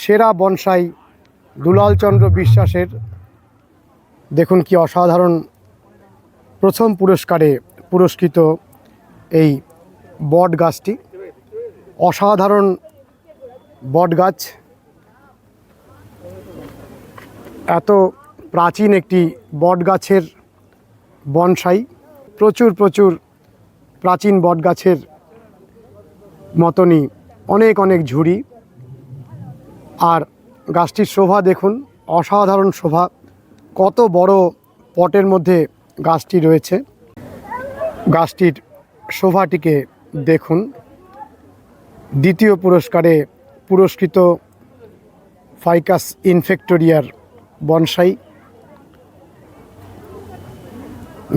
সেরা বনসাই দুলালচন্দ্র বিশ্বাসের দেখুন কি অসাধারণ প্রথম পুরস্কারে পুরস্কৃত এই বট গাছটি। অসাধারণ বট গাছ। এত প্রাচীন একটি বট গাছের বনসাই। প্রচুর প্রচুর প্রাচীন বট গাছের মতনই অনেক অনেক ঝুড়ি। আর গাছটির শোভা দেখুন, অসাধারণ শোভা। কত বড় পটের মধ্যে গাছটি রয়েছে। গাছটির শোভাটিকে দেখুন। দ্বিতীয় পুরস্কারে পুরস্কৃত ফাইকাস ইনফেক্টোরিয়ার বনসাই।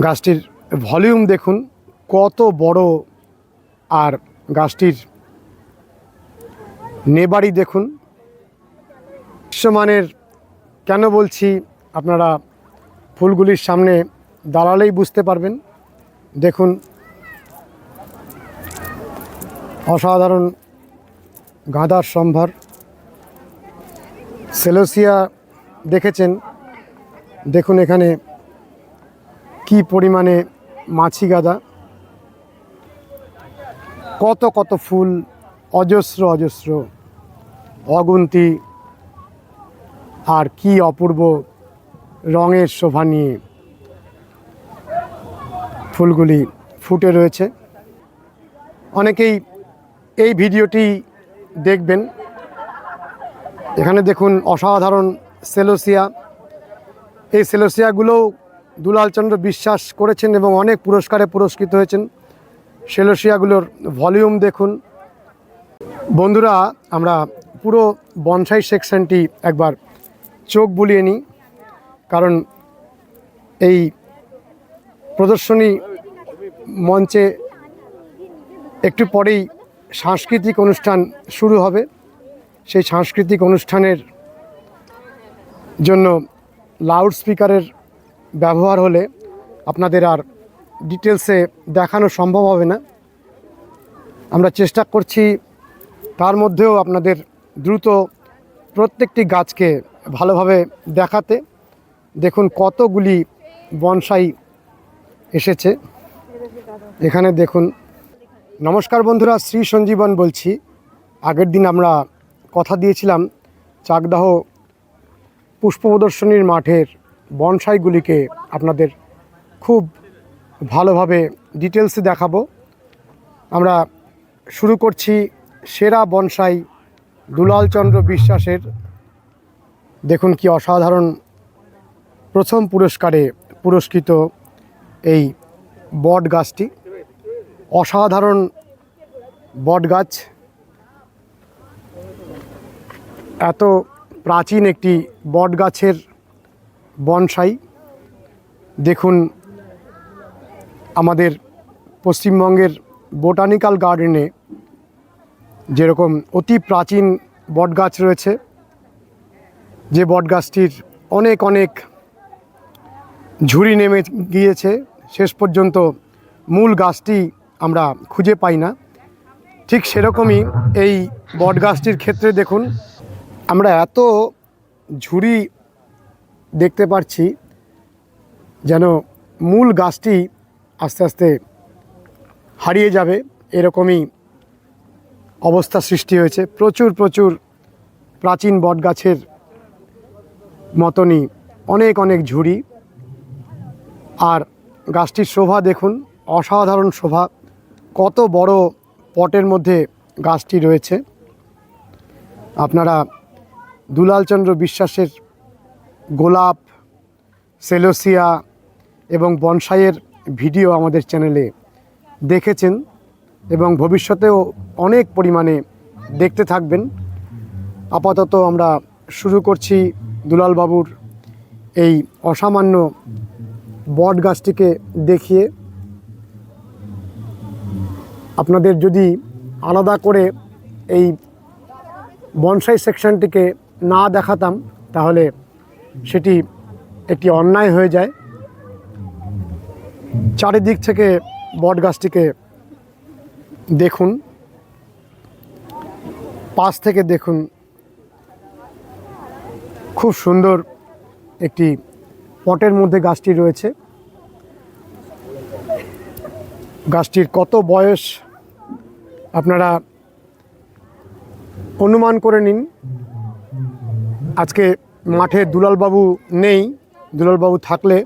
গাছটির ভলিউম দেখুন, কত বড়। আর গাছটির নেবারি দেখুন বিশ্বমানের কেন বলছি, আপনারা ফুলগুলির সামনে দাঁড়ালেই বুঝতে পারবেন। দেখুন, অসাধারণ গাঁদার সম্ভার। সেলোসিয়া দেখেছেন? দেখুন এখানে কি পরিমাণে মাছি গাদা। কত কত ফুল অজস্র অজস্র। অগুন্তি আর কি অপূর্ব রঙের শোভা নিয়ে ফুলগুলি ফুটে রয়েছে। অনেকেই এই ভিডিওটি দেখবেন। এখানে দেখুন অসাধারণ সেলোসিয়া। এই সেলোসিয়াগুলোও দুলালচন্দ্র বিশ্বাস করেছেন এবং অনেক পুরস্কারে পুরস্কৃত হয়েছেন। সেলোসিয়াগুলোর ভলিউম দেখুন। বন্ধুরা, আমরা পুরো বনসাই সেকশনটি একবার চোখ বুলিয়ে নিই, কারণ এই প্রদর্শনী মঞ্চে একটু পরেই সাংস্কৃতিক অনুষ্ঠান শুরু হবে। সেই সাংস্কৃতিক অনুষ্ঠানের জন্য লাউড স্পিকারের ব্যবহার হলে আপনাদের আর ডিটেলসে দেখানো সম্ভব হবে না। আমরা চেষ্টা করছি তার মধ্যেও আপনাদের দ্রুত প্রত্যেকটি গাছকে ভালোভাবে দেখাতে। দেখুন কতগুলি বনসাই এসেছে। এখানে দেখুন, নমস্কার বন্ধুরা, শ্রী সঞ্জীবন বলছি। আগের দিন আমরা কথা দিয়েছিলাম চাকদাহ পুষ্প প্রদর্শনীর মাঠের বনসাইগুলিকে আপনাদের খুব ভালোভাবে ডিটেলসে দেখাবো। আমরা শুরু করছি সেরা বনসাই দুলালচন্দ্র বিশ্বাসের দেখুন কি অসাধারণ প্রথম পুরস্কারে পুরস্কৃত এই বট গাছটি। অসাধারণ বট গাছ। এত প্রাচীন একটি বট গাছের বনসাই। দেখুন আমাদের পশ্চিমবঙ্গের বোটানিক্যাল গার্ডেনে যেরকম অতি প্রাচীন বট গাছ রয়েছে। যে বট গাছটির অনেক অনেক ঝুড়ি নেমে গিয়েছে, শেষ পর্যন্ত মূল গাছটি আমরা খুঁজে পাই না। ঠিক সেরকমই এই বট গাছটির ক্ষেত্রে দেখুন, আমরা এত ঝুড়ি দেখতে পাচ্ছি যেন মূল গাছটি আস্তে আস্তে হারিয়ে যাবে, এরকমই অবস্থা সৃষ্টি হয়েছে। প্রচুর প্রচুর প্রাচীন বট গাছের মতনই অনেক অনেক ঝুড়ি। আর গাছটির শোভা দেখুন, অসাধারণ শোভা। কত বড় পটের মধ্যে গাছটি রয়েছে। আপনারা দুলালচন্দ্র বিশ্বাসের গোলাপ, সেলোসিয়া এবং বনসাইয়ের ভিডিও আমাদের চ্যানেলে দেখেছেন এবং ভবিষ্যতেও অনেক পরিমাণে দেখতে থাকবেন। আপাতত আমরা শুরু করছি দুলাল বাবুর এই অসামান্য বট গাছটিকে দেখিয়ে। আপনাদের যদি আলাদা করে এই বনসাই সেকশনটিকে না দেখাতাম, তাহলে সেটি একটি অন্যায় হয়ে যায়। চারিদিক থেকে বট গাছটিকে দেখুন, পাশ থেকে দেখুন খুব সুন্দর একটি পটের মধ্যে গাছটি রয়েছে। গাছটির কত বয়স আপনারা অনুমান করে নিন। আজকে মাঠে দুলালবাবু নেই, দুলালবাবু থাকলে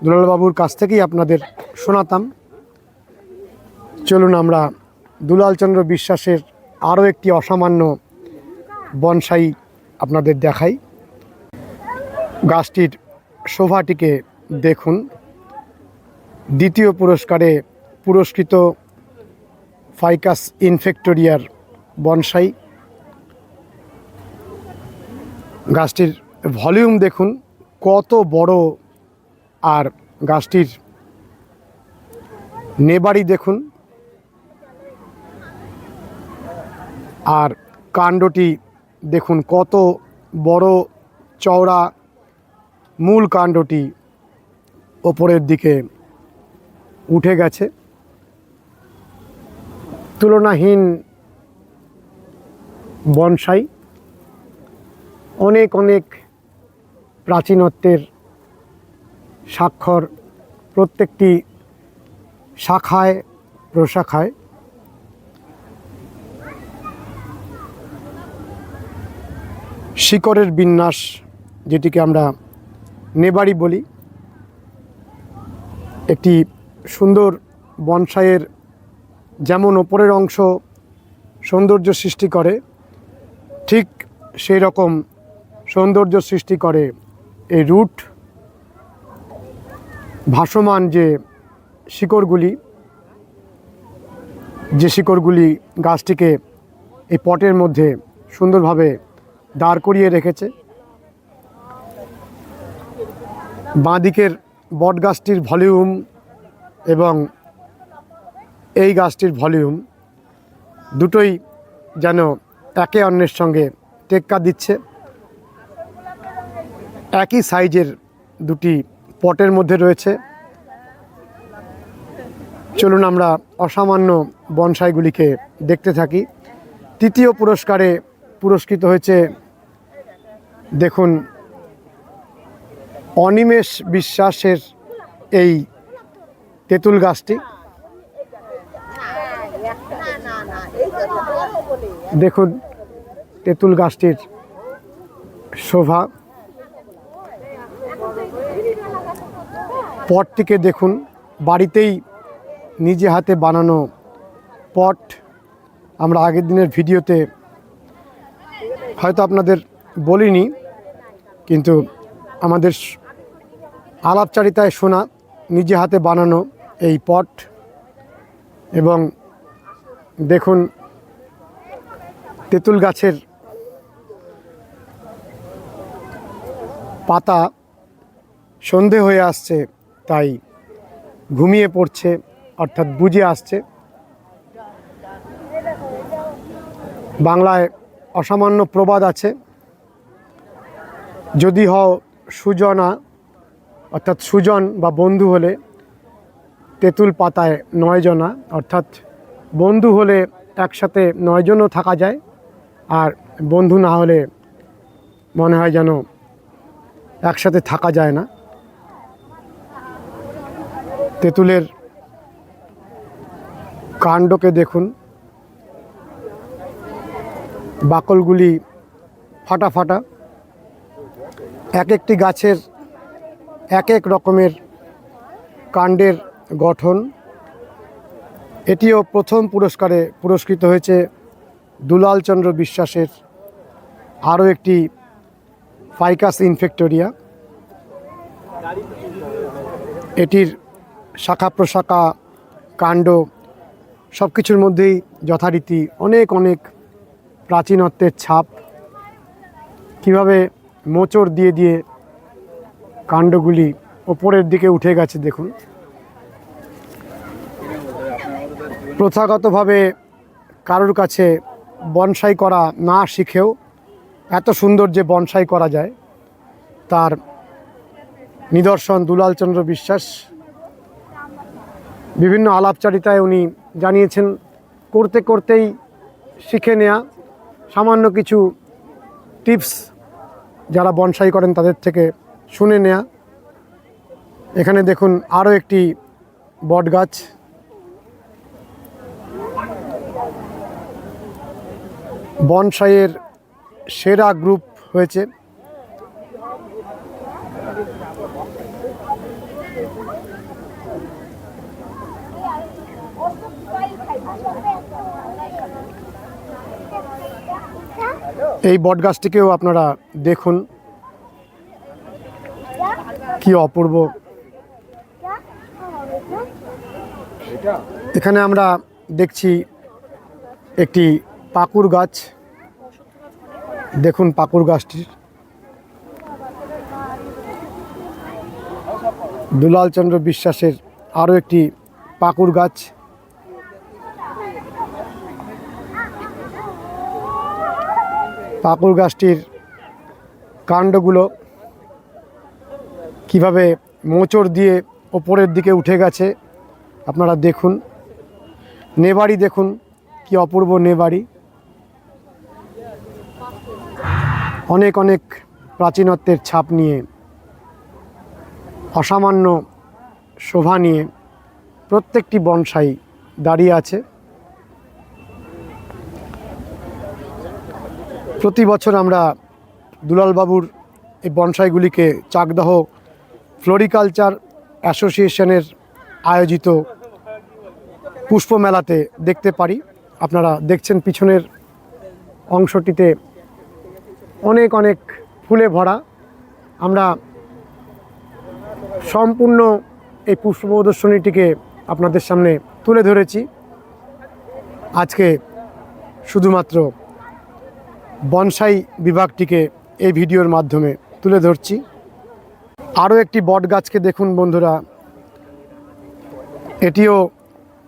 দুলালবাবুর কাছ থেকেই আপনাদের শোনাতাম। চলুন আমরা দুলালচন্দ্র বিশ্বাসের আরও একটি অসামান্য বনসাই আপনাদের দেখাই। গাছটির শোভাটিকে দেখুন। দ্বিতীয় পুরস্কারে পুরস্কৃত ফাইকাস ইনফেক্টোরিয়ার বনসাই। গাছটির ভলিউম দেখুন, কত বড়। আর গাছটির নেবাড়ি দেখুন। আর কাণ্ডটি দেখুন, কত বড় চওড়া মূল কাণ্ডটি ওপরের দিকে উঠে গেছে। তুলনাহীন বনসাই অনেক অনেক প্রাচীনত্বের স্বাক্ষর প্রত্যেকটি শাখায় প্রশাখায়। শিকড়ের বিন্যাস যেটিকে আমরা নেবাড়ি বলি। একটি সুন্দর বনসাইয়ের যেমন ওপরের অংশ সৌন্দর্য সৃষ্টি করে, ঠিক সেই রকম সৌন্দর্য সৃষ্টি করে এই রুট ভাসমান যে শিকড়গুলি যে শিকড়গুলি গাছটিকে এই পটের মধ্যে সুন্দরভাবে দাঁড় করিয়ে রেখেছে। বাঁদিকের বট গাছটির ভলিউম এবং এই গাছটির ভলিউম দুটোই যেন একে অন্যের সঙ্গে টেক্কা দিচ্ছে। একই সাইজের দুটি পটের মধ্যে রয়েছে। চলুন আমরা অসামান্য বনসাইগুলিকে দেখতে থাকি। তৃতীয় পুরস্কারে পুরস্কৃত হয়েছে, দেখুন অনিমেষ বিশ্বাসের এই তেঁতুল গাছটি। দেখুন, তেঁতুল গাছটির শোভা। পটটিকে দেখুন, বাড়িতেই নিজে হাতে বানানো পট। আমরা আগের দিনের ভিডিওতে হয়তো আপনাদের বলিনি, কিন্তু আমাদের আলাপচারিতায় শোনা, নিজে হাতে বানানো এই পট। এবং দেখুন, তেঁতুল গাছের পাতা সন্ধে হয়ে আসছে, তাই ঘুমিয়ে পড়ছে, অর্থাৎ বুঝে আসছে। বাংলায় অসামান্য প্রবাদ আছে। যদি হও সুজনা অর্থাৎ সুজন বা বন্ধু হলে তেঁতুল পাতায় নয়জনা অর্থাৎ বন্ধু হলে একসাথে নয়জনও থাকা যায়, আর বন্ধু না হলে মনে হয় যেন একসাথে থাকা যায় না। তেঁতুলের কাণ্ডকে দেখুন। বাকলগুলি ফাটা ফাটা। এক একটি গাছের এক এক রকমের কাণ্ডের গঠন। এটিও প্রথম পুরস্কারে পুরস্কৃত হয়েছে দুলালচন্দ্র বিশ্বাসের আরও একটি ফাইকাস ইনফেক্টোরিয়া। এটির শাখা প্রশাখা কাণ্ড সব কিছুর মধ্যেই যথারীতি অনেক অনেক প্রাচীনত্বের ছাপ। কীভাবে মোচড় দিয়ে দিয়ে কাণ্ডগুলি ওপরের দিকে উঠে গেছে, দেখুন। প্রথাগতভাবে কারোর কাছে বনসাই করা না শিখেও এত সুন্দর যে বনসাই করা যায়, তার নিদর্শন দুলালচন্দ্র বিশ্বাস। বিভিন্ন আলাপচারিতায় উনি জানিয়েছেন, করতে করতেই শিখে নেয়া, সামান্য কিছু টিপস যারা বনসাই করেন তাদের থেকে শুনে নেয়া। এখানে দেখুন আরও একটি বট গাছ। বনসাইয়ের সেরা গ্রুপ হয়েছে। এই বট গাছটিকেও আপনারা দেখুন। কি অপূর্ব। এখানে আমরা দেখছি একটি পাকুর গাছ। দেখুন পাকুর গাছটির। দুলাল চন্দ্র বিশ্বাসের আরও একটি পাকুর গাছ। পাকুর গাছটির কাণ্ডগুলো কীভাবে মোচড় দিয়ে ওপরের দিকে উঠে গেছে, আপনারা দেখুন। নেবাড়ি দেখুন, কি অপূর্ব নেবাড়ি। অনেক অনেক প্রাচীনত্বের ছাপ নিয়ে, অসামান্য শোভা নিয়ে প্রত্যেকটি বনসাই দাঁড়িয়ে আছে। প্রতি বছর আমরা দুলালবাবুর এই বনসাইগুলিকে চাকদাহ ফ্লোরিকালচার অ্যাসোসিয়েশনের আয়োজিত পুষ্পমেলাতে দেখতে পারি। আপনারা দেখছেন পিছনের অংশটিতে অনেক অনেক ফুলে ভরা। আমরা সম্পূর্ণ এই পুষ্প প্রদর্শনীটিকে আপনাদের সামনে তুলে ধরেছি। আজকে শুধুমাত্র বনসাই বিভাগটিকে এই ভিডিওর মাধ্যমে তুলে ধরছি। আরও একটি বট গাছকে দেখুন বন্ধুরা। এটিও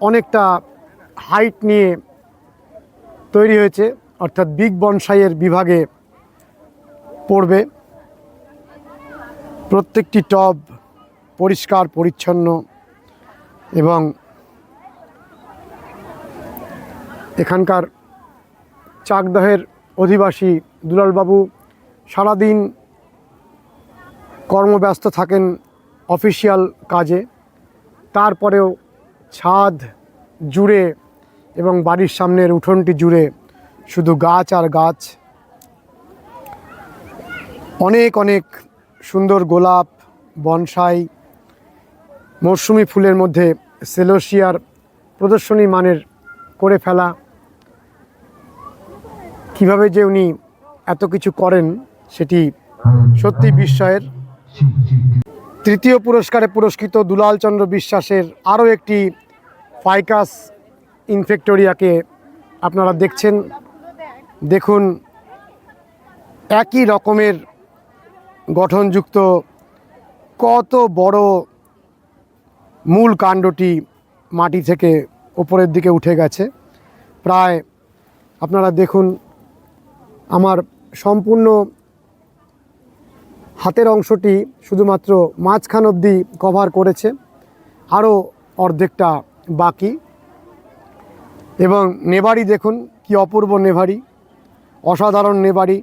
অনেকটা হাইট নিয়ে তৈরি হয়েছে, অর্থাৎ বিগ বনসাইয়ের বিভাগে পড়বে। প্রত্যেকটি টব পরিষ্কার, পরিচ্ছন্ন এবং এখানকার চাকদহের অধিবাসী দুলালবাবু সারাদিন কর্মব্যস্ত থাকেন অফিসিয়াল কাজে। তারপরেও ছাদ জুড়ে এবং বাড়ির সামনের উঠোনটি জুড়ে শুধু গাছ আর গাছ। অনেক অনেক সুন্দর গোলাপ, বনসাই মরশুমি ফুলের মধ্যে সেলোসিয়ার প্রদর্শনী মানের করে ফেলা। কীভাবে যে উনি এত কিছু করেন, সেটি সত্যি বিস্ময়ের। তৃতীয় পুরস্কারে পুরস্কৃত দুলাল চন্দ্র বিশ্বাসের আরও একটি ফাইকাস ইনফেক্টোরিয়াকে আপনারা দেখছেন। দেখুন, একই রকমের গঠনযুক্ত কত বড় মূল কাণ্ডটি মাটি থেকে ওপরের দিকে উঠে গেছে। প্রায় আপনারা দেখুন, আমার সম্পূর্ণ হাতের অংশটি শুধুমাত্র মাঝখান অবধি কভার করেছে। আরও অর্ধেকটা বাকি। এবং নেবারি দেখুন, কি অপূর্ব নেভারি, অসাধারণ নেবারি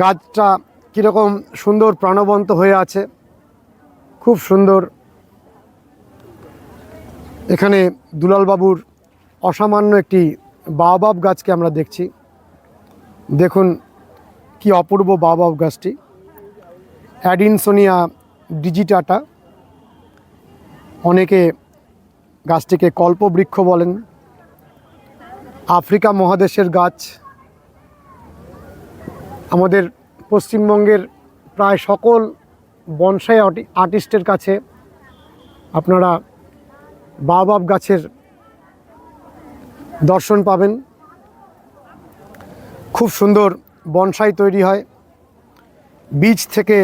গাছটা কীরকম সুন্দর প্রাণবন্ত হয়ে আছে, খুব সুন্দর। এখানে দুলালবাবুর অসামান্য একটি বাবাব গাছকে আমরা দেখছি। দেখুন কি অপূর্ব বাবাব গাছটি অ্যাডিনসোনিয়া ডিজিটাটা। অনেকে গাছটিকে কল্পবৃক্ষ বলেন। আফ্রিকা মহাদেশের গাছ। আমাদের পশ্চিমবঙ্গের প্রায় সকল বনসাই আর্টি- আর্টিস্টের কাছে আপনারা বাবাব গাছের দর্শন পাবেন। খুব সুন্দর বনসাই তৈরি হয়। বীজ থেকে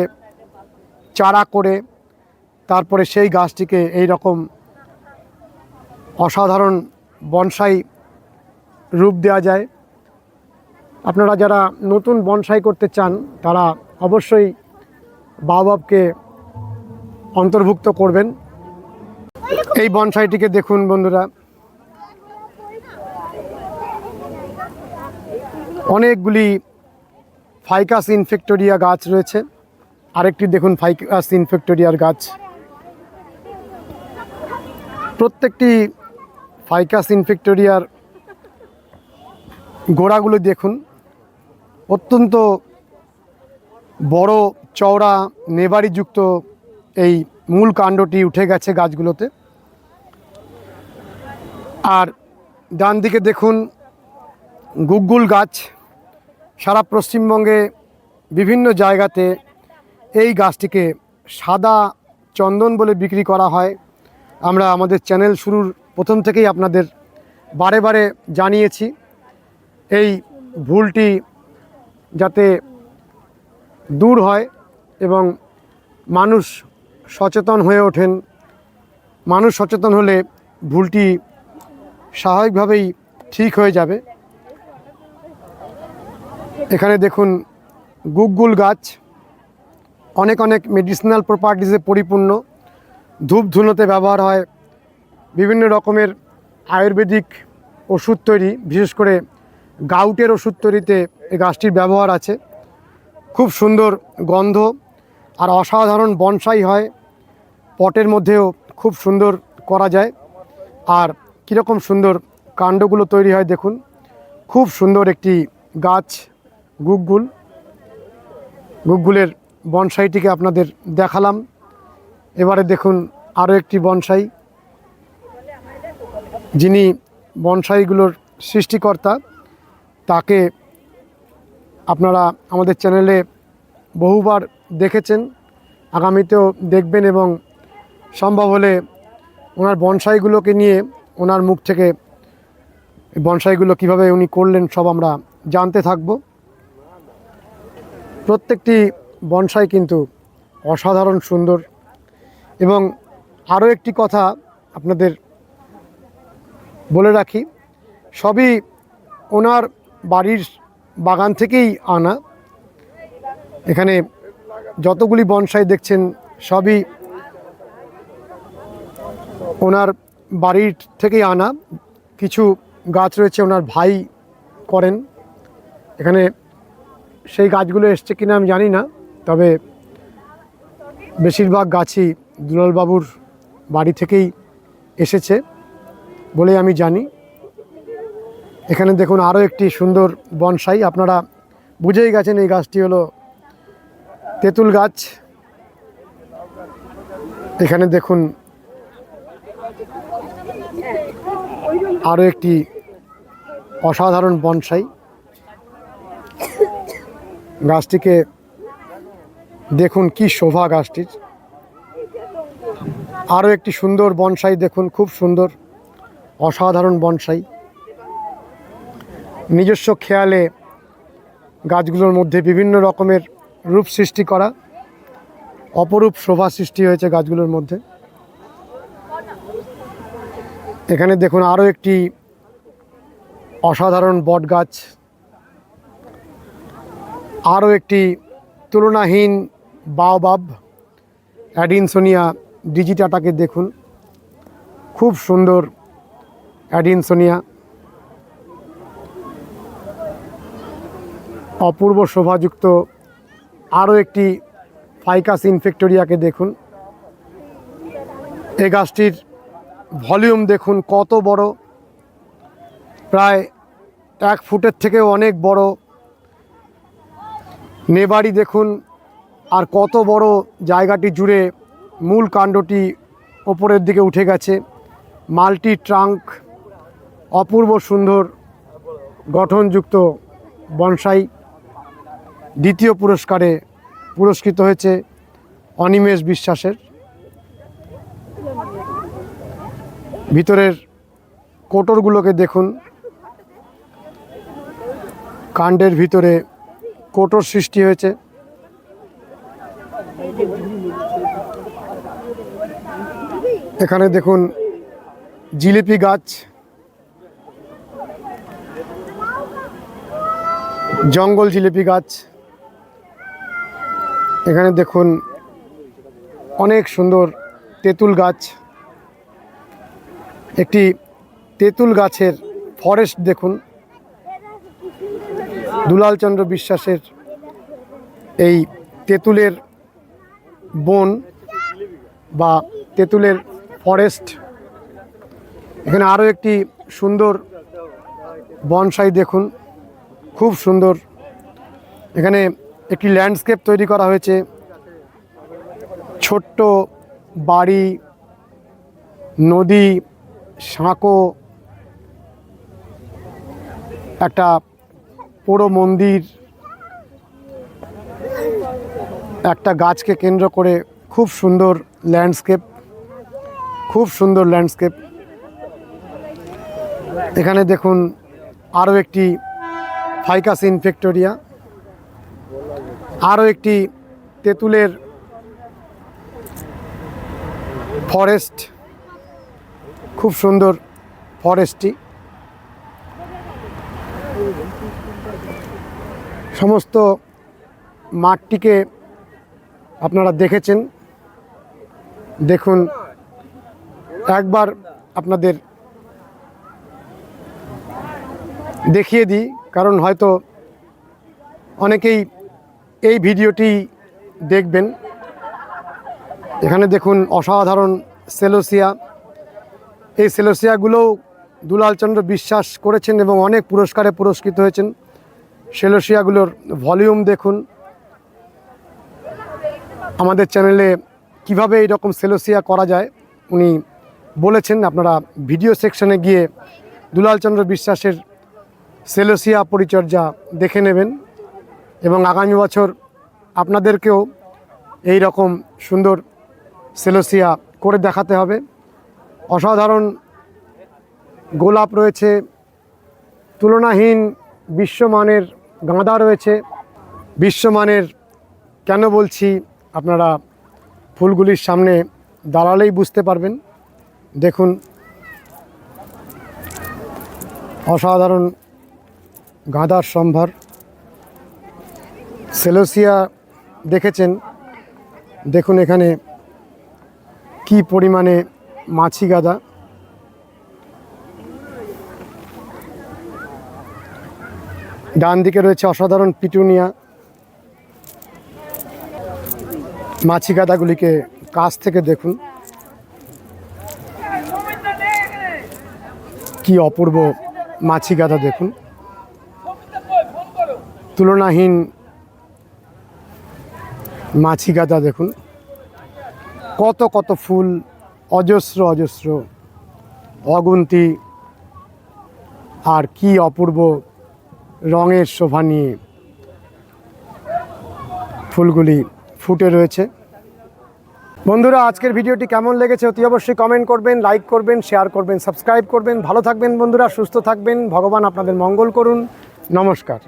চারা করে তারপরে সেই গাছটিকে এই রকম অসাধারণ বনসাই রূপ দেওয়া যায়। আপনারা যারা নতুন বনসাই করতে চান, তারা অবশ্যই বাবাবকে অন্তর্ভুক্ত করবেন। এই বনসাইটিকে দেখুন বন্ধুরা। অনেকগুলি ফাইকাস ইনফেক্টোরিয়া গাছ রয়েছে। আরেকটি দেখুন, ফাইকাস ইনফেক্টোরিয়ার গাছ। প্রত্যেকটি ফাইকাস ইনফেক্টোরিয়ার গোড়াগুলো দেখুন। অত্যন্ত বড় চওড়া নেবারিযুক্ত এই মূল কাণ্ডটি উঠে গেছে গাছগুলোতে। আর ডান দিকে দেখুন, গুগ্গুল গাছ। সারা পশ্চিমবঙ্গে বিভিন্ন জায়গাতে এই গাছটিকে সাদা চন্দন বলে বিক্রি করা হয়। আমরা আমাদের চ্যানেল শুরুর প্রথম থেকেই আপনাদের বারে বারে জানিয়েছি। এই ভুলটি যাতে দূর হয় এবং মানুষ সচেতন হয়ে ওঠেন। মানুষ সচেতন হলে ভুলটি স্বাভাবিকভাবেই ঠিক হয়ে যাবে। এখানে দেখুন গুগ্গুল গাছ। অনেক অনেক মেডিসিনাল প্রপার্টিসে পরিপূর্ণ। ধূপ ধুনোতে ব্যবহার হয়। বিভিন্ন রকমের আয়ুর্বেদিক ওষুধ তৈরি, বিশেষ করে গাউটের ওষুধ তৈরিতে এই গাছটির ব্যবহার আছে। খুব সুন্দর গন্ধ আর অসাধারণ বনসাই হয়। পটের মধ্যেও খুব সুন্দর করা যায়। আর কীরকম সুন্দর কাণ্ডগুলো তৈরি হয় দেখুন। খুব সুন্দর একটি গাছ। গুগ্গুল গুগ্গুলের বনসাইটিকে আপনাদের দেখালাম। এবারে দেখুন আরও একটি বনসাই। যিনি বনসাইগুলোর সৃষ্টিকর্তা, তাকে আপনারা আমাদের চ্যানেলে বহুবার দেখেছেন, আগামীতেও দেখবেন এবং সম্ভব হলে ওনার বনসাইগুলোকে নিয়ে ওনার মুখ থেকে বনসাইগুলো কীভাবে উনি করলেন সব আমরা জানতে থাকব। প্রত্যেকটি বনসাই কিন্তু অসাধারণ সুন্দর। এবং আরও একটি কথা আপনাদের বলে রাখি, সবই ওনার বাড়ির বাগান থেকেই আনা। এখানে যতগুলি বনসাই দেখছেন, সবই ওনার বাড়ির থেকেই আনা। কিছু গাছ রয়েছে ওনার ভাই করেন। এখানে সেই গাছগুলো এসছে কিনা আমি জানি না, তবে বেশিরভাগ গাছই দুলালবাবুর বাড়ি থেকেই এসেছে বলে আমি জানি। এখানে দেখুন আরও একটি সুন্দর বনসাই, আপনারা বুঝেই গেছেন এই গাছটি হলো তেঁতুল গাছ। এখানে দেখুন আরও একটি অসাধারণ বনসাই। গাছটিকে দেখুন কি শোভা গাছটির। আরও একটি সুন্দর বনসাই দেখুন, খুব সুন্দর, অসাধারণ বনসাই। নিজস্ব খেয়ালে গাছগুলোর মধ্যে বিভিন্ন রকমের রূপ সৃষ্টি করা, অপরূপ শোভা সৃষ্টি হয়েছে গাছগুলোর মধ্যে। এখানে দেখুন আরও একটি অসাধারণ বট গাছ আরও একটি তুলনাহীন বাওবাব অ্যাডিনসোনিয়া ডিজিটাটাকে দেখুন। খুব সুন্দর অ্যাডিনসোনিয়া অপূর্ব শোভাযুক্ত আরও একটি ফাইকাস ইনফেক্টোরিয়াকে দেখুন। এই গাছটির ভলিউম দেখুন কত বড়। প্রায় এক ফুটের থেকেও অনেক বড় নেবাড়ি দেখুন, আর কত বড় জায়গাটি জুড়ে মূল কাণ্ডটি ওপরের দিকে উঠে গেছে। মাল্টি ট্রাঙ্ক, অপূর্ব সুন্দর গঠনযুক্ত বনসাই দ্বিতীয় পুরস্কারে পুরস্কৃত হয়েছে অনিমেষ বিশ্বাসের। ভিতরের কোটরগুলোকে দেখুন। কাণ্ডের ভিতরে কোটর সৃষ্টি হয়েছে। এখানে দেখুন জিলিপি গাছ, জঙ্গল জিলিপি গাছ। এখানে দেখুন অনেক সুন্দর তেঁতুল গাছ। একটি তেঁতুল গাছের ফরেস্ট দেখুন। দুলালচন্দ্র বিশ্বাসের এই তেঁতুলের বন বা তেঁতুলের ফরেস্ট, এখানে আরও একটি সুন্দর বনসাই দেখুন। খুব সুন্দর। এখানে একটি ল্যান্ডস্কেপ তৈরি করা হয়েছে। ছোট্ট বাড়ি, নদী, সাঁকো, একটা পোড়ো মন্দির একটা গাছকে কেন্দ্র করে খুব সুন্দর ল্যান্ডস্কেপ, খুব সুন্দর ল্যান্ডস্কেপ। এখানে দেখুন আরও একটি ফাইকাস ইনফেক্টোরিয়া, আরও একটি তেঁতুলের ফরেস্ট খুব সুন্দর ফরেস্টটি সমস্ত মাঠটিকে আপনারা দেখেছেন। দেখুন, একবার আপনাদের দেখিয়ে দিই, কারণ হয়তো অনেকেই এই ভিডিওটি দেখবেন। এখানে দেখুন, অসাধারণ সেলোসিয়া। এই সেলোসিয়াগুলোও দুলালচন্দ্র বিশ্বাস করেছেন এবং অনেক পুরস্কারে পুরস্কৃত হয়েছেন। সেলোসিয়াগুলোর ভলিউম দেখুন। আমাদের চ্যানেলে কীভাবে এই রকম সেলোসিয়া করা যায়, উনি বলেছেন। আপনারা ভিডিও সেকশনে গিয়ে দুলালচন্দ্র বিশ্বাসের সেলোসিয়া পরিচর্যা দেখে নেবেন এবং আগামী বছর আপনাদেরকেও এই রকম সুন্দর সেলোসিয়া করে দেখাতে হবে। অসাধারণ গোলাপ রয়েছে। তুলনাহীন বিশ্বমানের গাঁদা রয়েছে। বিশ্বমানের কেন বলছি আপনারা ফুলগুলির সামনে দাঁড়ালেই বুঝতে পারবেন। দেখুন, অসাধারণ গাঁদার সম্ভার। সেলোসিয়া দেখেছেন? দেখুন এখানে কি পরিমাণে মাছি গাদা। ডান দিকে রয়েছে অসাধারণ পিটুনিয়া। মাছি গাদাগুলিকে কাছ থেকে দেখুন। কি অপূর্ব মাছি গাদা দেখুন। তুলনাহীন মাছি গাদা দেখুন। কত কত ফুল, অজস্র অজস্র, অগুন্তি। আর কি অপূর্ব রঙের শোভা নিয়ে ফুলগুলি ফুটে রয়েছে। বন্ধুরা, আজকের ভিডিওটি কেমন লেগেছে অতি অবশ্যই কমেন্ট করবেন লাইক করবেন শেয়ার করবেন সাবস্ক্রাইব করবেন। ভালো থাকবেন বন্ধুরা, সুস্থ থাকবেন। ভগবান আপনাদের মঙ্গল করুন। নমস্কার।